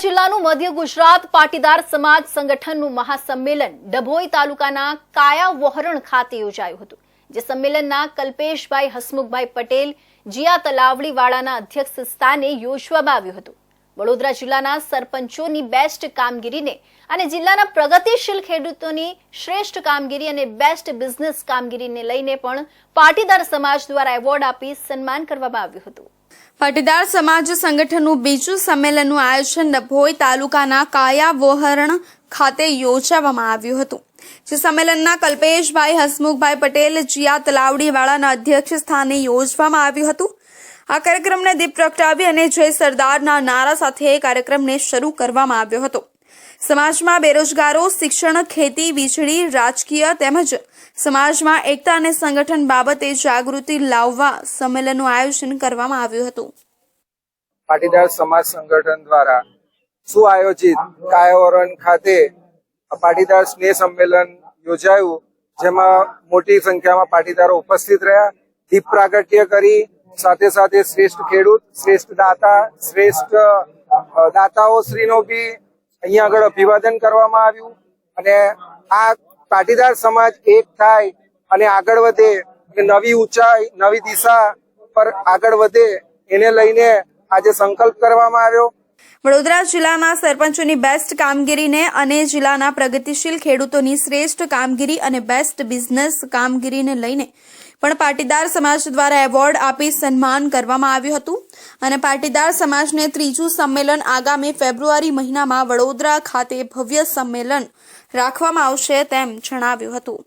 જિલ્લાનું મધ્ય ગુજરાત પાટીદાર સમાજ સંગઠનનું મહાસંમેલન ડભોઈ તાલુકાના કાયા વોહરણ ખાતે યોજાયું હતું, જે સંમેલનના કલ્પેશભાઈ હસમુખભાઈ પટેલ, જીયા તલાવડીવાળાના અધ્યક્ષ સ્થાને યોજવામાં આવ્યું હતું. વડોદરા જિલ્લાના સરપંચોની બેસ્ટ કામગીરીને અને જિલ્લાના પ્રગતિશીલ ખેડૂતોની શ્રેષ્ઠ કામગીરી અને બેસ્ટ બિઝનેસ કામગીરીને લઈને પણ પાટીદાર સમાજ દ્વારા એવોર્ડ આપી સન્માન કરવામાં આવ્યું હતું. પાટીદાર સમાજ સંગઠનનું બીજું સંમેલનનું આયોજન ડભોઈ તાલુકાના કાયાવોહરણ ખાતે યોજવામાં આવ્યું હતું. જે સંમેલનના કલ્પેશભાઈ હસમુખભાઈ પટેલ, જીયા તલાવડીવાળાના અધ્યક્ષ સ્થાને યોજવામાં આવ્યું હતું. આ કાર્યક્રમને દીપ પ્રગટાવી અને જય સરદારના નારા સાથે કાર્યક્રમને શરૂ કરવામાં આવ્યો હતો. સમાજમાં બેરોજગારો, શિક્ષણ, ખેતી, વીજળી, રાજકીય તેમજ સમાજમાં એકતા અને સંગઠન બાબતે જાગૃતિ લાવવા સંમેલનનું આયોજન કરવામાં આવ્યું હતું. પાટીદાર સમાજ સંગઠન દ્વારા સુઆયોજિત કાયાવરણ ખાતે પાટીદાર સ્નેહ સંમેલન યોજાયું, જેમાં મોટી સંખ્યામાં પાટીદારો ઉપસ્થિત રહ્યા, દીપ પ્રાગટ્ય કરી સાથે સાથે શ્રેષ્ઠ ખેડૂત, શ્રેષ્ઠ દાતા, શ્રેષ્ઠ દાતાઓ શ્રીનો બી અહીંયા આગળ અભિવાદન કરવામાં આવ્યું અને આ પાટીદાર સમાજ એક થાય અને આગળ વધે નવી ઊંચાઈ, નવી દિશા પર આગળ વધે એને લઈને આજે સંકલ્પ કરવામાં આવ્યો. વડોદરા જિલ્લામાં સરપંચોની બેસ્ટ કામગીરીને અને જિલ્લાના પ્રગતિશીલ ખેડૂતોની શ્રેષ્ઠ કામગીરી અને બેસ્ટ બિઝનેસ કામગીરીને લઈને પણ પાટીદાર સમાજ દ્વારા એવોર્ડ આપી સન્માન કરવામાં આવ્યું હતું. અને પાટીદાર સમાજને ત્રીજું સંમેલન આગામી ફેબ્રુઆરી મહિનામાં વડોદરા ખાતે ભવ્ય સંમેલન રાખવામાં આવશે તેમ જણાવ્યું હતું.